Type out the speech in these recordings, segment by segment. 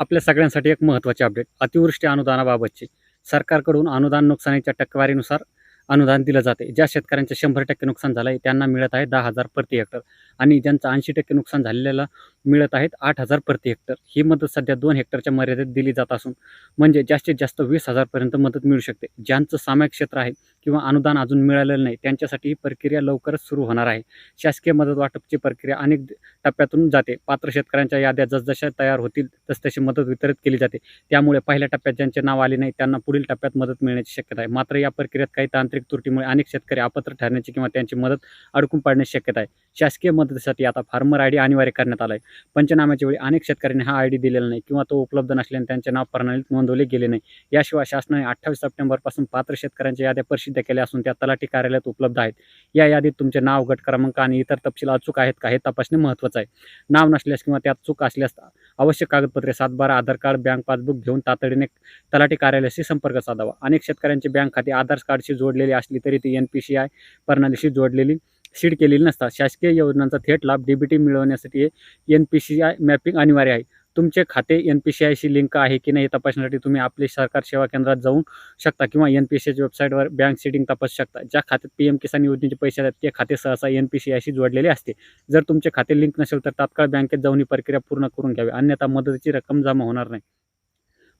आपल्या सगळ्यांसाठी एक महत्त्वाचे अपडेट अतिवृष्टी अनुदानाबाबतचे. सरकारकडून अनुदान नुकसानीच्या टक्केवारीनुसार अनुदान दिलं जाते. ज्या शेतकऱ्यांचे शंभर टक्के नुकसान झालं आहे त्यांना मिळत आहे दहा हजार प्रति हेक्टर. आणि ज्यांचं ऐंशी टक्के नुकसान झालेलं मिळत आहेत आठ हजार प्रति हेक्टर. ही मदत सध्या दोन हेक्टरच्या मर्यादेत दिली जात असून म्हणजे जास्तीत जास्त वीस हजारपर्यंत मदत मिळू शकते. ज्यांचं सामायिक क्षेत्र आहे किंवा अनुदान अजून मिळालेलं नाही त्यांच्यासाठी ही प्रक्रिया लवकरच सुरू होणार आहे. शासकीय मदत वाटपची प्रक्रिया अनेक टप्प्यातून जाते. पात्र शेतकऱ्यांच्या याद्या जसजशा तयार होतील तसतशी मदत वितरित केली जाते. त्यामुळे पहिल्या टप्प्यात ज्यांचे नाव आले नाही त्यांना पुढील टप्प्यात मदत मिळण्याची शक्यता आहे. मात्र या प्रक्रियेत काही तांत्रिक त्रुटीमुळे अनेक शेतकरी अपात्र ठरण्याची किंवा त्यांची मदत अडकून पाडण्याची शक्यता आहे. शासकीय मदतीसाठी आता फार्मर आय डी अनिवार्य करण्यात आला आहे पंचनाम्याच्या वेळी अनेक शेतकऱ्यांनी हा आय डी दिलेला नाही किंवा तो उपलब्ध नसल्याने त्यांचे नाव प्रणालीत नोंदवले गेले नाही. याशिवाय शासनाने अठ्ठावीस सप्टेंबरपासून पात्र शेतकऱ्यांच्या याद्या प्रसिद्ध केल्या असून त्या तलाठी कार्यालयात उपलब्ध आहेत. या यादीत तुमचे नाव गट क्रमांक आणि इतर तपशील अचूक आहेत का हे तपासणे महत्त्वाचं आहे. नाव नसल्यास किंवा त्यात चूक असल्यास आवश्यक कागदपत्रे सातबारा आधार कार्ड बँक पासबुक घेऊन तातडीने तलाठी कार्यालयाशी संपर्क साधावा. अनेक शेतकऱ्यांचे बँक खाते आधार कार्डशी जोडलेली असली तरी ती एन पी सी आय प्रणालीशी जोडलेली सीड केलेली नसतात. शासकीय योजनांचा थेट लाभ डीबीटी मिळवण्यासाठी N P C I mapping अनिवार्य आहे. तुमचे खाते एन पी सी आयशी लिंक आहे की नाही हे तपासण्यासाठी तुम्ही आपले सरकार सेवा केंद्रात जाऊ शकता किंवा एन पी सी आयच्या वेबसाईटवर बँक सेटिंग तपासू शकता. ज्या खात्यात पी एम किसान योजनेचे पैसे आहेत ते खाते सहसा एन पी सी आयशी जोडलेले असते. जर तुमचे खाते लिंक नसेल तर तात्काळ बँकेत जाऊन ही प्रक्रिया पूर्ण करून घ्यावी. अन्यथा मदतीची रक्कम जमा होणार नाही.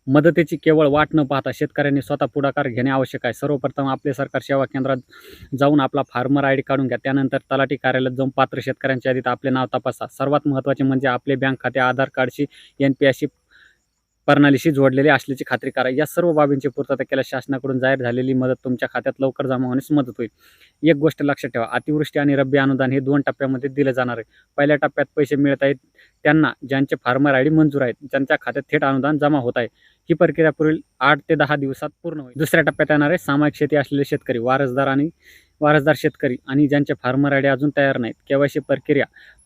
मदतीची केवळ वाट न पाहता शेतकऱ्यांनी स्वतः पुढाकार घेणे आवश्यक आहे. सर्वप्रथम आपले सरकार सेवा केंद्रात जाऊन आपला फार्मर आय डी काढून घ्या. त्यानंतर तलाठी कार्यालयात जाऊन पात्र शेतकऱ्यांच्या यादीत आपले नाव तपासा. सर्वात महत्त्वाचे म्हणजे आपले बँक खाते आधार कार्डशी एन पी आयशी प्रणालीशी जोडलेले असल्याची खात्री करा. या सर्व बाबींची पूर्तता केल्यास शासनाकडून जाहीर झालेली मदत तुमच्या खात्यात लवकर जमा होण्यास मदत होईल. एक गोष्ट लक्षात ठेवा. अतिवृष्टी आणि रब्बी अनुदान हे दोन टप्प्यामध्ये दिले जाणार आहे. पहिल्या टप्प्यात पैसे मिळत आहेत. त्यांना ज्यांचे फार्मर आय डी मंजूर आहेत ज्यांच्या खात्यात थेट अनुदान जमा होत आहे. ही प्रक्रिया पुढील आठ ते दहा दिवसात पूर्ण होईल. दुसऱ्या टप्प्यात येणारे सामायिक शेती असलेले शेतकरी वारसदार आणि वारसदार शेतकरी आणि ज्यांचे फार्मर आय डी अजून तयार नाहीत. केवायसी प्रक्रिया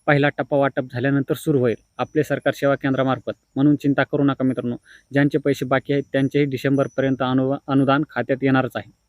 पहिला टप्पा वाटप झाल्यानंतर सुरू होईल. आपले सरकार सेवा केंद्रामार्फत. म्हणून चिंता करू नका मित्रांनो. ज्यांचे पैसे बाकी आहेत त्यांचेही डिसेंबरपर्यंत अनु अनुदान खात्यात येणारच आहे.